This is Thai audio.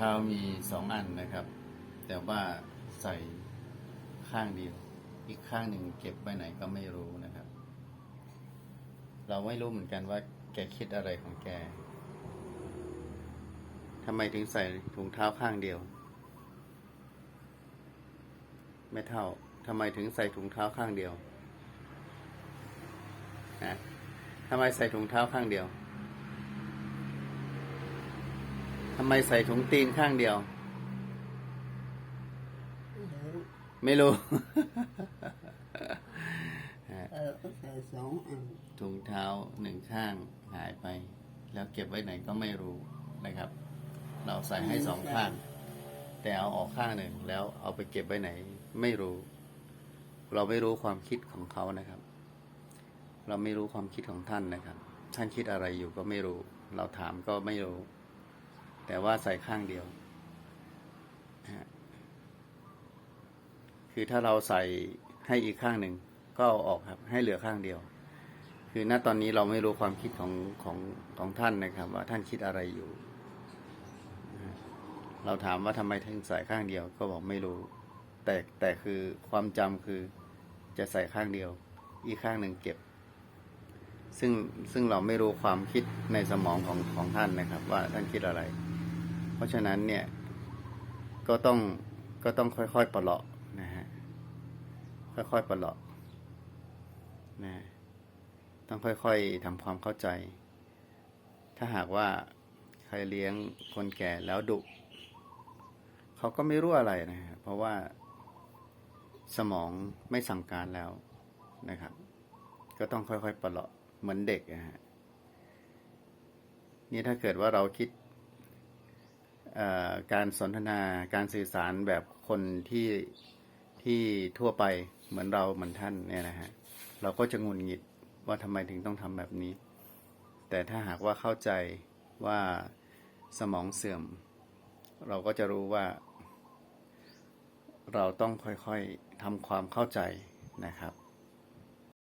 เท้ามีสองอันนะครับ แต่ว่าใส่ข้างเดียว อีกข้างหนึ่งเก็บไว้ไหนก็ไม่รู้นะครับ เราไม่รู้เหมือนกันว่า แกคิดอะไรของแกทำไมถึงใส่ถุงเท้าข้างเดียว ไม่เท่าทำไมถึงใส่ถุงเท้าข้างเดียวนะทำไมใส่ถุงเท้าข้างเดียว ทำไมใส่ถุงตีนข้างเดียว ไม่รู้ เออใส่สองอันถุงเท้าหนึ่งข้างหายไป แล้วเก็บไว้ไหนก็ไม่รู้นะครับ เราใส่ให้สองข้าง แต่เอาออกข้างหนึ่งแล้วเอาไปเก็บไว้ไหน ไม่รู้ เราไม่รู้ความคิดของเขานะครับ เราไม่รู้ความคิดของท่านนะครับ ท่านคิดอะไรอยู่ก็ไม่รู้ เราถามก็ไม่รู้ แต่ว่าใส่ข้างเดียว คือถ้าเราใส่ให้อีกข้างหนึ่งก็เอาออกครับ ให้เหลือข้างเดียว คือณตอนนี้เราไม่รู้ความคิดของของของท่านนะครับ ว่าท่านคิดอะไรอยู่ เราถามว่าทำไมถึงใส่ข้างเดียว ก็บอกไม่รู้ แต่แต่คือความจำคือจะใส่ข้างเดียว อีกข้างหนึ่งเก็บ ซึ่งซึ่งเราไม่รู้ความคิดในสมองของของท่านนะครับ ว่าท่านคิดอะไร เพราะฉะนั้นเนี่ยก็ต้องก็ต้องค่อยๆปลาะนะฮะค่อยๆปลาะนะต้องค่อยๆทำความเข้าใจ ถ้าหากว่าใครเลี้ยงคนแก่แล้วดุเขาก็ไม่รู้อะไรนะฮะเพราะว่าสมองไม่สั่งการแล้วนะครับ ก็ต้องค่อยๆปลาะเหมือนเด็กนะฮะนี่ถ้าเกิดว่าเราคิด การสนทนาการสื่อสารแบบคนที่ที่ทั่วไปเหมือนเราเหมือนท่านเนี่ยนะฮะเราก็จะงุนงิดว่าทำไมถึงต้องทำแบบนี้ แต่ถ้าหากว่าเข้าใจว่าสมองเสื่อม เราก็จะรู้ว่า เราต้องค่อยๆทำความเข้าใจนะครับ